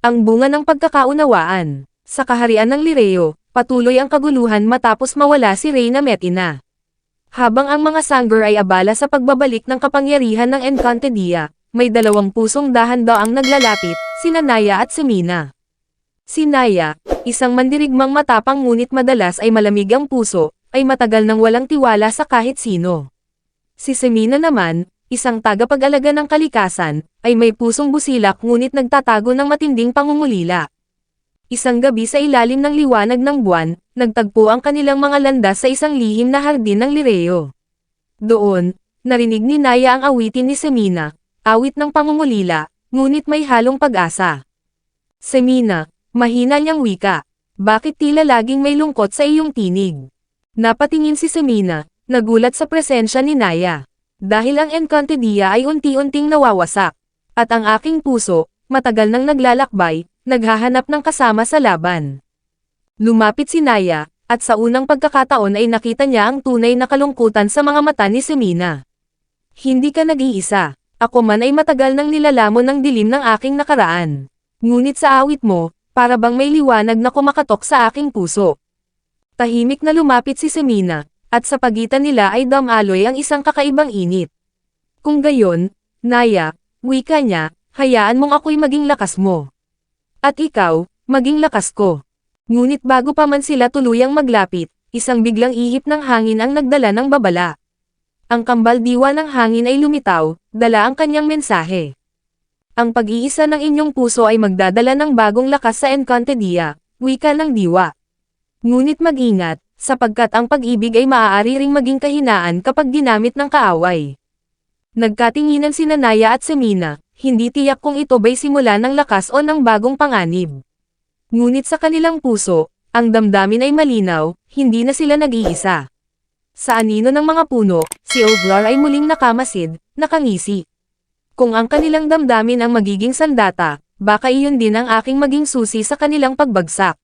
Ang bunga ng pagkakaunawaan. Sa kaharian ng Lireo, patuloy ang kaguluhan matapos mawala si Reyna Metina. Habang ang mga Sanggur ay abala sa pagbabalik ng kapangyarihan ng Encantadia, may dalawang pusong dahan daw ang naglalapit, sina Naya at si Mina. Si Naya, isang mandirigmang matapang ngunit madalas ay malamig ang puso, ay matagal nang walang tiwala sa kahit sino. Si Semina naman, isang tagapag-alaga ng kalikasan, ay may pusong busilak ngunit nagtatago ng matinding pangungulila. Isang gabi sa ilalim ng liwanag ng buwan, nagtagpo ang kanilang mga landas sa isang lihim na hardin ng Lireo. Doon, narinig ni Naya ang awitin ni Semina, awit ng pangungulila, ngunit may halong pag-asa. Semina, mahina niyang wika, bakit tila laging may lungkot sa iyong tinig? Napatingin si Semina, nagulat sa presensya ni Naya. Dahil ang Encantadia ay unti-unting nawawasak. At ang aking puso, matagal nang naglalakbay, naghahanap ng kasama sa laban. Lumapit si Naya, at sa unang pagkakataon ay nakita niya ang tunay na kalungkutan sa mga mata ni Semina. Hindi ka nag-iisa. Ako man ay matagal nang nilalamon ng dilim ng aking nakaraan. Ngunit sa awit mo, para bang may liwanag na kumakatok sa aking puso. Tahimik na lumapit si Semina, at sa pagitan nila ay damaloy ang isang kakaibang init. Kung gayon, Naya, wika niya, hayaan mong ako'y maging lakas mo. At ikaw, maging lakas ko. Ngunit bago pa man sila tuluyang maglapit, isang biglang ihip ng hangin ang nagdala ng babala. Ang kambal diwa ng hangin ay lumitaw, dala ang kanyang mensahe. Ang pag-iisa ng inyong puso ay magdadala ng bagong lakas sa Encantadia, wika ng diwa. Ngunit mag-ingat, sapagkat ang pag-ibig ay maaari ring maging kahinaan kapag ginamit ng kaaway. Nagkatinginan si Nanaya at Semina, hindi tiyak kung ito ba'y simula ng lakas o ng bagong panganib. Ngunit sa kanilang puso, ang damdamin ay malinaw, hindi na sila nag-iisa. Sa anino ng mga puno, si Oglar ay muling nakamasid, nakangisi. Kung ang kanilang damdamin ang magiging sandata, baka iyon din ang aking maging susi sa kanilang pagbagsak.